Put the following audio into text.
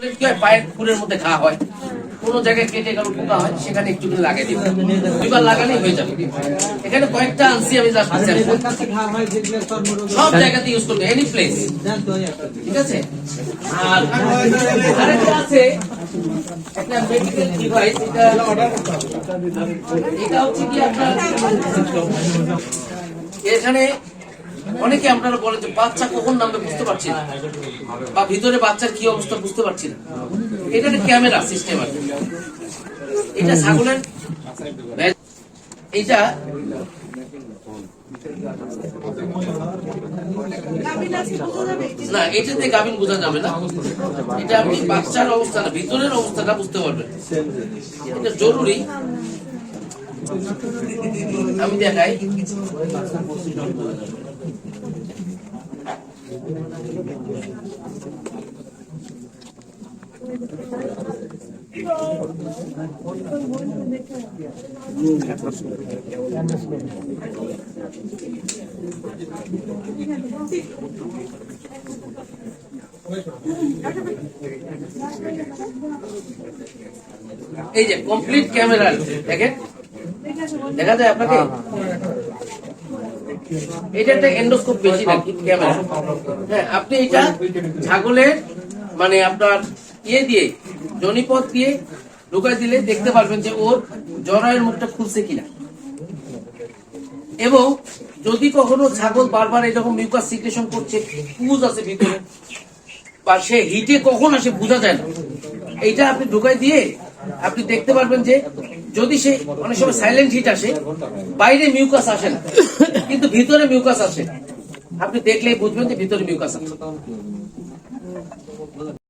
হয়? পায়ের খুরের মধ্যে ঘা হয়। কোন জায়গায় কেটে গেল, পোকা হয়, সেখানে একটু লাগিয়ে দিবে। দুইবার লাগালেই হয়ে যাবে। এখানে কয়েকটা আনছি আমি জাস্ট সব জায়গাতে ইউজ করবে এনি প্লেস ঠিক আছে? আর আরেকটা আছে এখানে অনেকে আপনারা বলেন যে বাচ্চা কখন নামবে বুঝতে পারছি না। বা ভিতরে বাচ্চার কি অবস্থা বুঝতে পারছি না। এটা একটা ক্যামেরা সিস্টেম আছে এটা ছাগলের এইটা না এটাতে গাভিন বোঝা যাবে না। এটা আপনি বাচ্চার অবস্থাটা ভিতরের অবস্থাটা বুঝতে পারবেন। এটা জরুরি। আমি দেখাই। এই যে কমপ্লিট ক্যামেরা দেখেন দেখা যায় আপনাকে এটা এন্ডোস্কোপ বেশি ক্যামেরা হ্যাঁ আপনি এটা ছাগলের মানে আপনার ইয়ে দিয়ে দিয়ে ঢুকাই দিলে দেখতে পারবেন যে ওর জরায়ের মুখটা খুলছে কিনা। এবং যদি কখনো ছাগল বারবার এরকম মিউকাস সিক্রেশন করছে পুজ আছে ভিতরে, বা সে হিটে কখন আসে বোঝা যায় না। এইটা আপনি ঢুকাই দিয়ে আপনি দেখতে পারবেন যে যদি সে অনেক সময় সাইলেন্ট হিট আসে, বাইরে মিউকাস আসে না। কিন্তু ভিতরে মিউকাস আসে। আপনি দেখলেই বুঝবেন যে ভিতরে মিউকাস আছে।